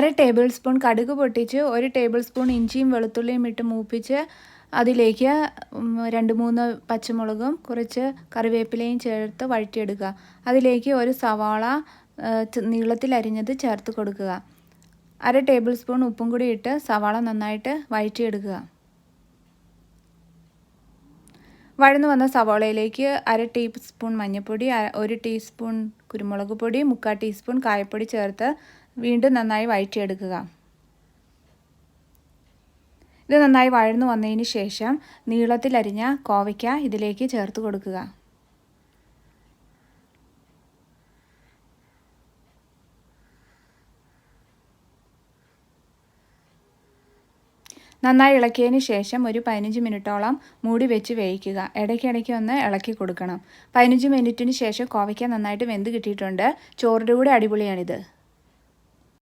അര table spoon കടുക് പൊട്ടിച്ച് ഒരു ടേബിൾ സ്പൂൺ ഇഞ്ചിയും വെളുത്തുള്ളിയും ഇട്ട് മൂപ്പിച്ച് അതിലേക്ക് രണ്ട് മൂന്ന് പച്ചമുളകും കുറച്ച് കറിവേപ്പിലയും ചേർത്ത് വഴറ്റിയെടുക്കുക. അതിലേക്ക് ഒരു സവാള നീളത്തിൽ അരിഞ്ഞത് ചേർത്ത് കൊടുക്കുക. അര ടേബിൾ സ്പൂൺ ഉപ്പും കൂടി ഇട്ട് സവാള നന്നായിട്ട് വഴറ്റിയെടുക്കുക. വഴന്നു വന്ന സവോളയിലേക്ക് അര ടീസ്പൂൺ മഞ്ഞൾപ്പൊടി ഒരു ടീസ്പൂൺ കുരുമുളക് പൊടി മുക്കാൽ ടീസ്പൂൺ കായപ്പൊടി ചേർത്ത് വീണ്ടും നന്നായി വഴറ്റിയെടുക്കുക. ഇത് നന്നായി വഴന്നു വന്നതിന് ശേഷം നീളത്തിലരിഞ്ഞ കോവയ്ക്ക ഇതിലേക്ക് ചേർത്ത് കൊടുക്കുക. നന്നായി ഇളക്കിയതിന് ശേഷം ഒരു പതിനഞ്ച് മിനിറ്റോളം മൂടി വെച്ച് വേവിക്കുക. ഇടയ്ക്കിടയ്ക്ക് ഒന്ന് ഇളക്കി കൊടുക്കണം. പതിനഞ്ച് മിനിറ്റിന് ശേഷം കോവയ്ക്ക നന്നായിട്ട് വെന്ത് കിട്ടിയിട്ടുണ്ട്. ചോറിന്റെ കൂടെ അടിപൊളിയാണിത്.